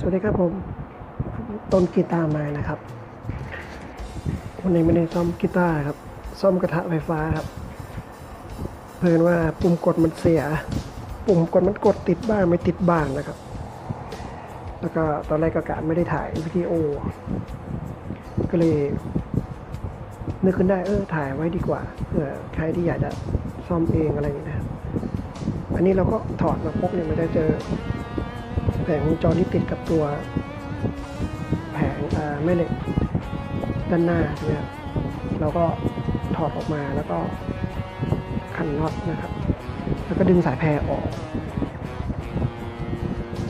สวัสดีครับผมต้นกีตาร์มานะครับวันนี้ไม่ได้ซ่อมกีตาร์ครับซ่อมกระทะไฟฟ้าครับ เพิ่นว่าปุ่มกดมันเสีย ปุ่มกดมันกดติดบ้างไม่ติดบ้างนะครับ แล้วก็ตอนแรกก็กะไม่ได้ถ่ายวิดีโอ ก็เลยนึกขึ้นได้เออถ่ายไว้ดีกว่าเผื่อใครที่อยากจะซ่อมเองอะไรอย่างนี้นะครับอันนี้เราก็ถอดมาปุ๊บเนี่ยมันจะเจอ ผงวงจรที่ติดกับตัวแผงแม่เหล็กด้านหน้าเนี่ยเราก็ถอดออกมาแล้วก็ขันน็อตนะครับ แล้วก็ดึงสายแพรออก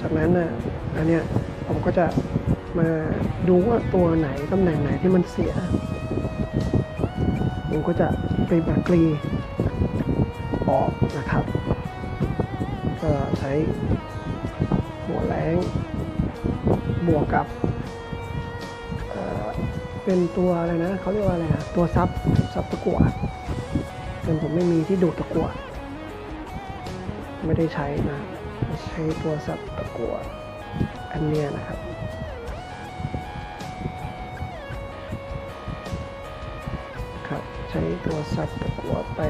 จากนั้นน่ะอันเนี้ยผมก็จะมาดูว่าตัวไหนตำแหน่งไหนที่มันเสีย ผมก็จะไปบากรีออกนะครับ ก็ใช้ บวกกับเเป็นตัวอะไรนะเขาเรียกว่าอะไรอะตัวซับซับตะกั่วเป็นผมไม่มีที่ดูดตะกั่วไม่ได้ใช้นะใช้ตัวซับตะกั่วอันเนี้ยนะครับครับใช้ตัวซับตะกั่วไป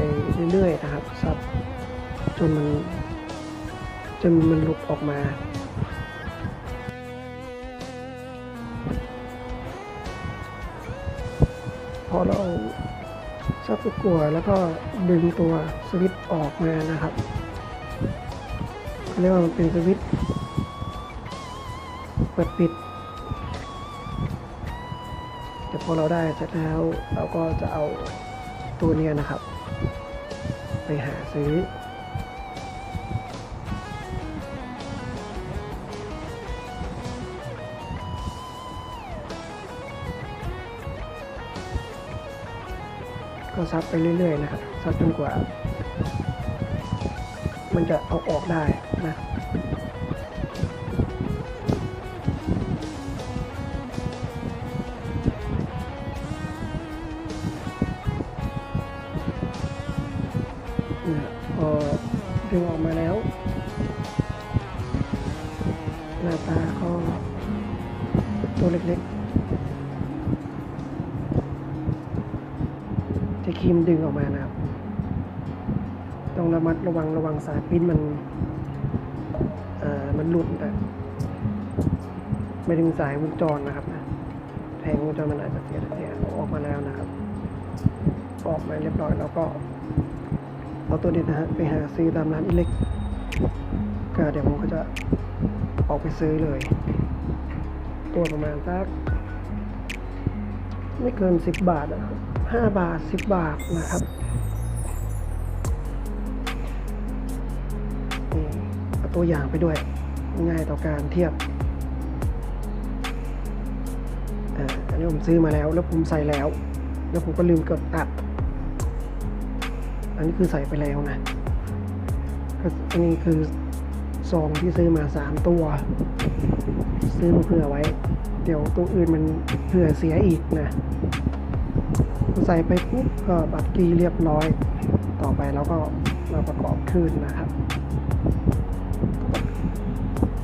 เรื่อยๆนะครับซับจนมันจนมันหลุดออกมา พอเราซับตะกัวแล้วก็ดึงตัวสวิตช์ออกมานะครับเรียกว่ามันเป็นสวิตช์เปิดปิดแต่พอเราได้เสร็จแล้วเราก็จะเอาตัวนี้นะครับ ไปหาซื้อ ก็ซับไปเรื่อยๆนะครับซับจนกว่า มันจะเอาออกได้นะนะพอดึงออกมาแล้ว หน้าตาก็ตัวเล็กๆ จะครีมดึงออกมานะครับ ต้องระมัดระวังระวังสายปิ้นมันอ่อมันหลุดนะไม่ถึงสายวงจรนะครับนะแผงวงจรมันอาจจะเสียแต่เออกมาแล้วนะครับ ออกมาเรียบร้อยแล้วก็เอาตัวนี้นะฮะไปหาซื้อตามร้านอิเล็กก็เดี๋ยวผมก็จะออกไปซื้อเลย ตัวประมาณสักไม่เกินสิบบาทอะ ห้าบาทสิบบาทนะครับเอาตัวอย่างไปด้วยง่ายต่อการเทียบอันนี้ผมซื้อมาแล้ว แล้วผมใส่แล้ว แล้วผมก็ลืมกดอัด อันนี้คือใส่ไปแล้วนะอันนี้คือซองที่ซื้อมาสามตัว ซื้อมาเผื่อไว้ เดี๋ยวตัวอื่นมันเผื่อเสียอีกนะ ใส่ไปปุ๊บก็บัตรกีเรียบร้อย ต่อไปเราก็มาประกอบขึ้นนะครับ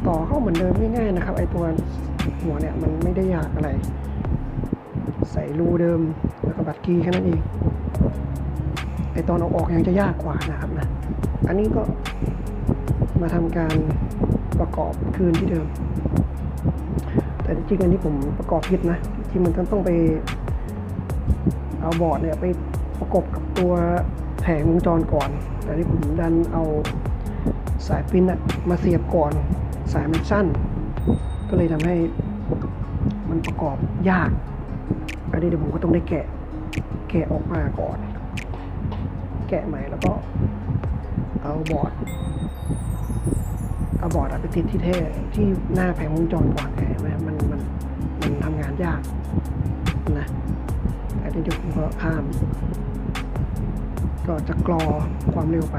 ต่อเข้าเหมือนเดิมง่ายๆนะครับไอตัวหัวเนี่ยมันไม่ได้ยากอะไร ใส่รูเดิมแล้วก็บัตรกีแค่นั้นเองไอตอนเอาออกยังจะยากกว่านะครับนะอันนี้ก็มาทำการประกอบคืนที่เดิม แต่จริงอันนี้ผมประกอบผิดนะที่มันต้องไป เอาบอร์ดเนี่ยไปประกบกับตัวแผงวงจรก่อน แต่ที่ผมดันเอาสายปิ้นอะมาเสียบก่อน สายมันสั้น ก็เลยทำให้มันประกอบยาก อันนี้เดี๋ยวผมก็ต้องได้แกะ แกะออกมาก่อน แกะใหม่แล้วก็เอาบอร์ดเอาบอร์ดอะไปติดที่แท่ที่หน้าแผงวงจรก่อนเห็นไหมมันมันมันทำงานยากนะ นนี้เดี๋ยวผมก็ข้าม ก็จะกรอความเร็วไป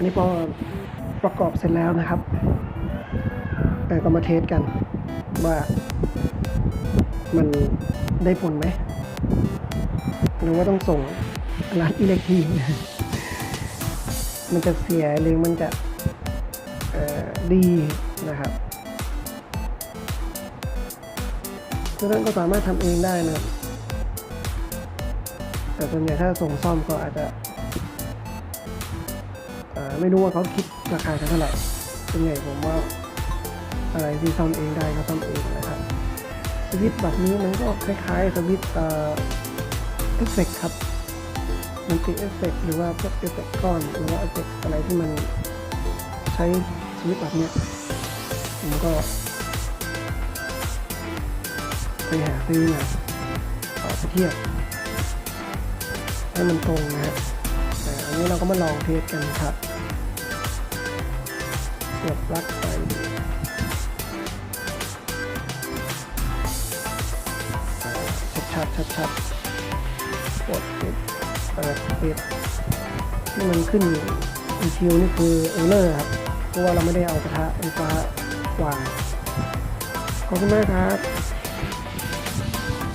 อันนี้พอประกอบเสร็จแล้วนะครับก็มาเทสกันว่ามันได้ผลไหมหรือว่าต้องส่งร้านอิเล็กทรีมันจะเสียหรือมันจะดีนะครับดังนั้นก็สามารถทำเองได้นะครับ แต่ส่วนใหญ่ถ้าส่งซ่อมก็อาจจะ ไม่รู้ว่าเขาคิดราคากันเท่าไหร่ส่วนใหญ่ผมว่าอะไรที่ซ่อมเองได้ก็ซ่อมเองนะครับสวิตแบบนี้มันก็คล้ายๆสวิตเอ่อเอฟเฟกครับมันติเอฟเฟกหรือว่าพวกเอฟเฟกก้อนหรือว่าเอฟเฟกอะไรที่มันใช้สวิตแบบเนี้ยผมก็ไปหาซื้อมาเอาไปเทียบให้มันตรงนะฮะแต่อันนี้เรา ก็มาลองเทสกันครับเสียบปลั๊กไปชัดชัดชัดชัดกดปิดเปิดปิดที่มันขึ้นอีคิวนี่คือเออร์เลอร์ครับ เพราะว่าเราไม่ได้เอากระทะไฟฟ้าวาง ขอบคุณมากครับ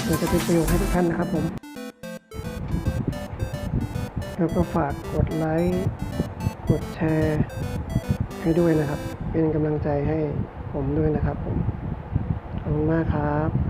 เดี๋ยวจะเป็นประโยชน์ให้ทุกท่านนะครับผม แล้วก็ฝากกดไลค์ กดแชร์ ให้ด้วยนะครับ เป็นกำลังใจให้ผมด้วยนะครับผมขอบคุณมากครับ